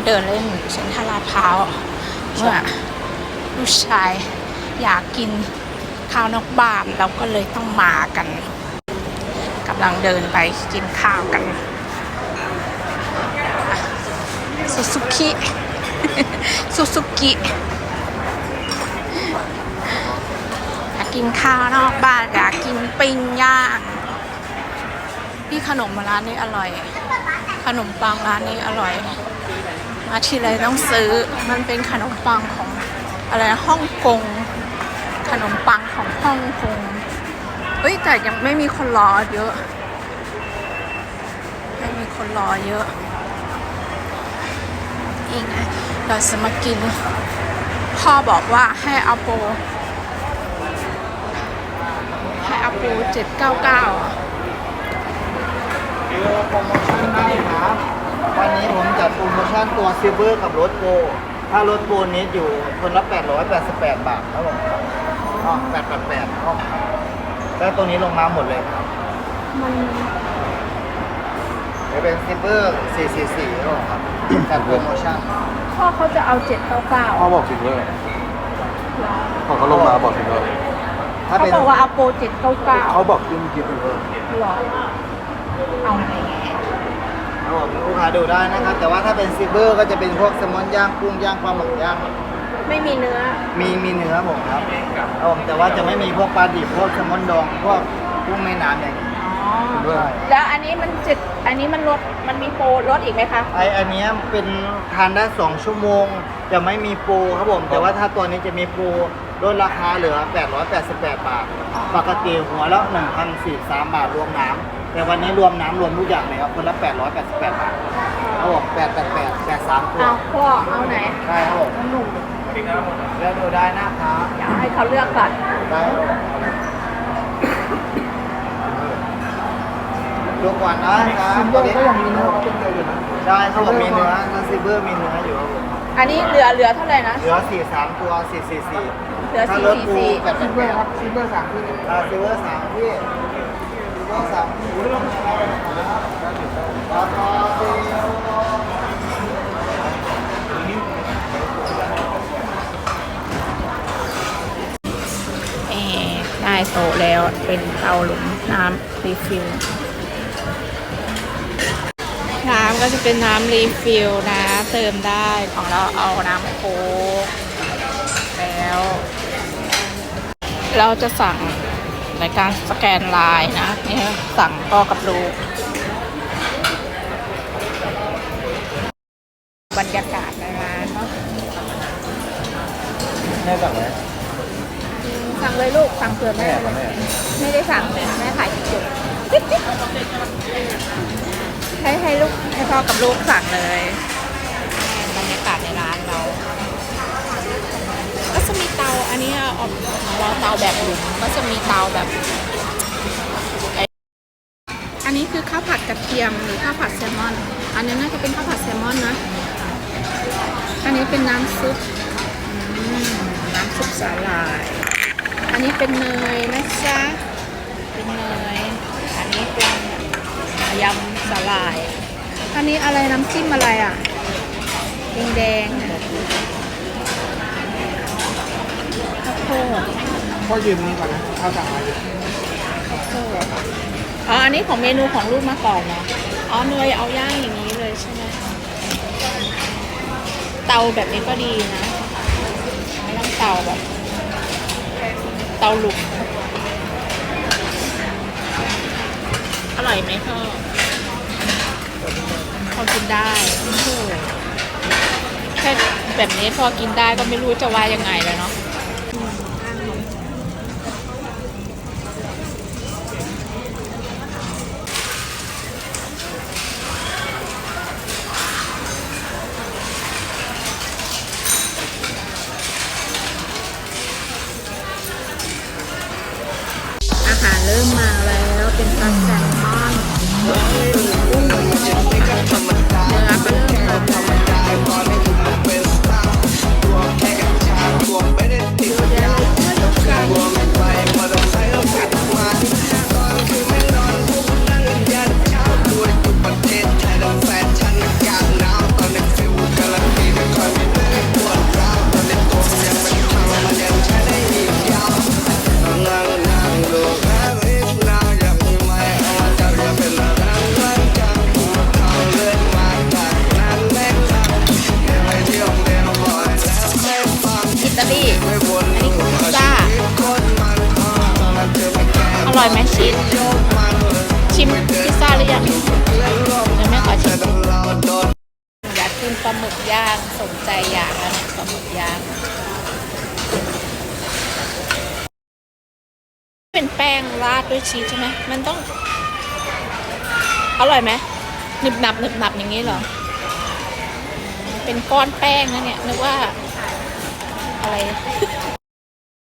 มาเดินเล่นเซ็นทรัลลาดพร้าวเมื่อลูกชายอยากกินข้าวนอกบ้านเราก็เลยต้องมากันกำลังเดินไปกินข้าวกันซูซูกิซูซูกิอยากกินข้าวนอกบ้านอยากกินปิ้งย่างพี่ขนมร้านนี้อร่อย ขนมปังร้านนี้อร่อย มาทีไรต้องซื้อมันเป็นขนมปังของอะไรฮ่องกง ขนมปังของฮ่องกงเฮ้ยแต่ยังไม่มีคนรอเยอะ ไม่มีคนรอเยอะอีกไงเราจะมากิน พ่อบอกว่าให้เอาโปให้เอาโปเจ็ดเก้าเก้าคือโปรโมชั่นได้ครับวันนี้ผมจัดโปรโมชั่นตัวซิลเวอร์กับรถโปรถ้ารถโปรนี้อยู่คนละ 888 บาทครับผมอ๋อ888ครับแล้วตัวนี้ลงมาหมดเลยครับมันจะเป็นซิลเวอร์444ครับผมครับจัดโปรโมชั่นพ่อเขาจะเอาเจ็ดเก้าเก้าพ่อบอกสิงเลยพอเขาลงมาบอกสิงเลยถ้าเขาเป็นบอกว่าเอาโปรเจ็ดเก้าเก้าเขาบอกยุ่งกินเลยหรอเอาไง ครับผมลูกค้า ดูได้นะครับ แต่ว่าถ้าเป็นซิลเวอร์ก็จะเป็นพวกแซลมอนย่างกุ้งย่างปลาหมึกย่างไม่มีเนื้อ มีมีเนื้อผมครับครับผมแต่ว่าจะไม่มีพวกปลาดิบพวกแซลมอนดองพวกกุ้งแม่น้ำอย่างนี้อ๋อแล้วอันนี้มันเจ็ดอันนี้มันลด มันมีโปรลดอีกไหมคะ ไออันเนี้ยเป็นทานได้ 2 ชั่วโมง จะไม่มีโปรครับผม แต่ว่าถ้าตัวนี้จะมีโปรลดราคาเหลือ 888 บาท ปกติหัวละ1,043 บาทรวมน้ำ แต่วันนี้รวมน้ำรวมทุกอย่างเลยครับคนละ 888 บาทครับผม888 83ตัวเอาพ่อเอาไหนใช่ครับผมเลือกดูได้นะครับอยากให้เขาเลือกก่อนได้ครับผมดูก่อนนะครับตัวนี้ก็ยังมีเนื้อใช่ครับผมมีเนื้อทันซิเบอร์มีเนื้ออยู่ครับผมอันนี้เหลือเหลือเท่าไหร่นะ เหลือสี่สามตัวสี่สี่สี่เหลือถ้าสี่รถสี่ปูสี่แบบซิเบอร์ครับซิเบอร์สามที่อ่าซิเบอร์สามที่ ได้โตแล้วเป็นเตาหลุมน้ำรีฟิลน้ำก็จะเป็นน้ำรีฟิลนะ เติมได้ของเราเอาน้ำโค้กแล้ว เราจะสั่ง ในการสแกนไลน์นะเนี่ยสั่งพ่อกับลูก บรรยากาศในร้านเนาะแม่สั่งไหมสั่งเลยลูก สั่งเผื่อแม่แม่เลยแม่ไม่ได้สั่งแม่ถ่ายคลิปอยู่ให้ให้ลูกให้พ่อกับลูกสั่งเลยบรรยากาศในร้านเรา ก็จะมีเตาอันนี้ออกของเราเตาแบบหลุมก็จะมีเตาแบบไออันนี้คือข้าวผัดกระเทียมหรือข้าวผัดแซลมอน อันนี้น่าจะเป็นข้าวผัดแซลมอนนะ อันนี้เป็นน้ำซุปน้ำซุปสาหร่าย อันนี้เป็นเนยนะจ๊ะ เป็นเนย อันนี้เป็นยำสาหร่าย อันนี้อะไรน้ำจิ้มอะไรอะ แดงแดงๆข้าวโพด พ่อยืมนี้ก่อนนะข้าวสั่งมาข้าวโพดอ๋อ อันนี้ของเมนูของลูกมาก่อนเนาะอ๋อเนยเอาย่างอย่างนี้เลยใช่ไหมเตาแบบนี้ก็ดีนะไม่ต้องเตาแบบ เตาหลุมอร่อยไหมพ่อพอกินได้โอ้โหแค่แบบนี้พอกินได้ก็ไม่รู้จะว่ายังไงแล้วเนาะอาหา รเริ่มมาแล้วเป็นปลาแซลมอนเนื้ ย่างสนใจอย่างกนะปลาหมึกย่าง เป็นแป้งราดด้วยชีสใช่ไหมมันต้อง อร่อยไหมหนึบหนับหนึบหนับอย่างนี้เหรอ เป็นก้อนแป้งนะเนี่ยนึกว่าอะไร